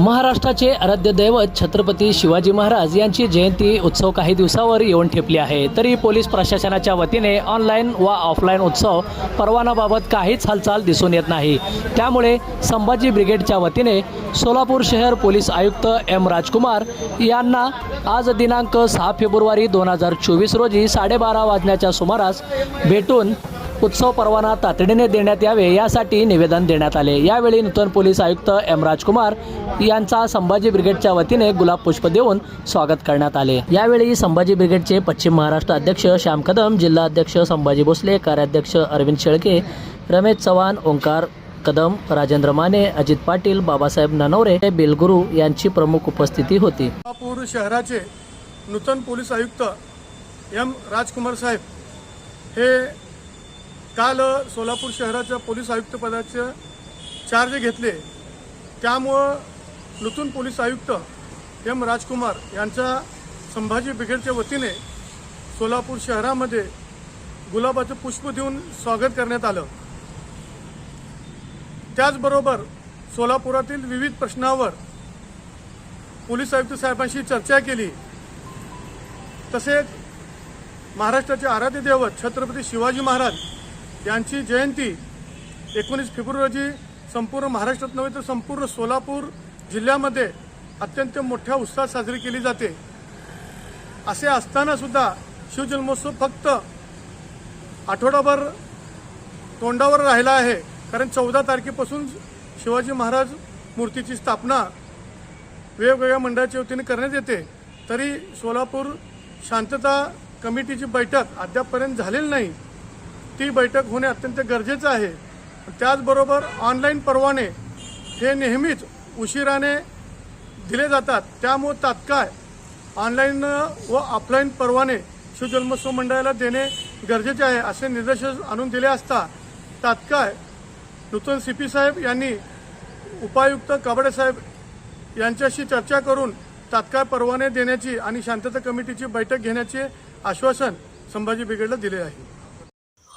महाराष्ट्राचे आराध्य दैवत छत्रपती शिवाजी महाराज यांची जयंती उत्सव काही दिवसावर येऊन ठेपली आहे. तरी पोलीस प्रशासनाच्या वतीने ऑनलाईन व ऑफलाईन उत्सव परवानाबाबत काहीच हालचाल दिसून येत नाही. त्यामुळे संभाजी ब्रिगेडच्या वतीने सोलापूर शहर पोलीस आयुक्त एम राजकुमार यांना आज दिनांक सहा फेब्रुवारी दोन हजार चोवीस रोजी साडेबारा वाजण्याच्या सुमारास भेटून उत्सव परवाना तातडीने देण्यात यावे यासाठी निवेदन देण्यात आले. यावेळी नूतन पोलीस आयुक्त एम राजकुमार यांचा संभाजी ब्रिगेडच्या वतीने गुलाब पुष्प देऊन स्वागत करण्यात आले. यावेळी संभाजी ब्रिगेडचे पश्चिम महाराष्ट्र अध्यक्ष श्याम कदम जिल्हा अध्यक्ष संभाजी भोसले कार्याध्यक्ष अरविंद शेळके रमेश चव्हाण ओंकार कदम राजेंद्र माने अजित पाटील बाबासाहेब ननवरे बेलगुरू यांची प्रमुख उपस्थिती होती. सोलापूर शहराचे नूतन पोलीस आयुक्त एम राजकुमार साहेब हे काल सोलापूर शहराच्या पोलीस आयुक्तपदाचे चार्ज घेतले. त्यामुळं नूतन पोलीस आयुक्त एम राजकुमार यांच्या संभाजी ब्रिगेडच्या वतीने सोलापूर शहरामध्ये गुलाबाचं पुष्प देऊन स्वागत करण्यात आलं. त्याचबरोबर सोलापुरातील विविध प्रश्नावर पोलीस आयुक्त साहेबांशी चर्चा केली. तसेच महाराष्ट्राचे आराध्य दैवत छत्रपती शिवाजी महाराज यांची जयंती एकोणीस फेब्रुवारी रोजी संपूर्ण महाराष्ट्रात नव्हे तर संपूर्ण सोलापूर जिल्ह्यामध्ये अत्यंत मोठ्या उत्साहात साजरी केली जाते. असे असताना सुद्धा शिवजन्मोत्सव फक्त आठवडाभर तोंडावर राहिला आहे. कारण चौदा तारखेपासून शिवाजी महाराज मूर्तीची स्थापना वेगवेगळ्या मंडळाच्या वतीने करण्यात येते. तरी सोलापूर शांतता कमिटीची बैठक अद्यापपर्यंत झालेली नाही. ती बैठक होणे अत्यंत गरजेचं आहे. त्याचबरोबर ऑनलाईन परवाने हे नेहमीच उशिराने दिले जातात. त्यामुळे तात्काळ ऑनलाईन व ऑफलाईन परवाने शिवजन्मोत्सव मंडळाला देणे गरजेचे आहे असे निर्देश आणून दिले असता तात्काळ नूतन सी पी साहेब यांनी उपायुक्त काबडे साहेब यांच्याशी चर्चा करून तात्काळ परवाने देण्याची आणि शांतता कमिटीची बैठक घेण्याचे आश्वासन संभाजी ब्रिगेडला दिले आहे.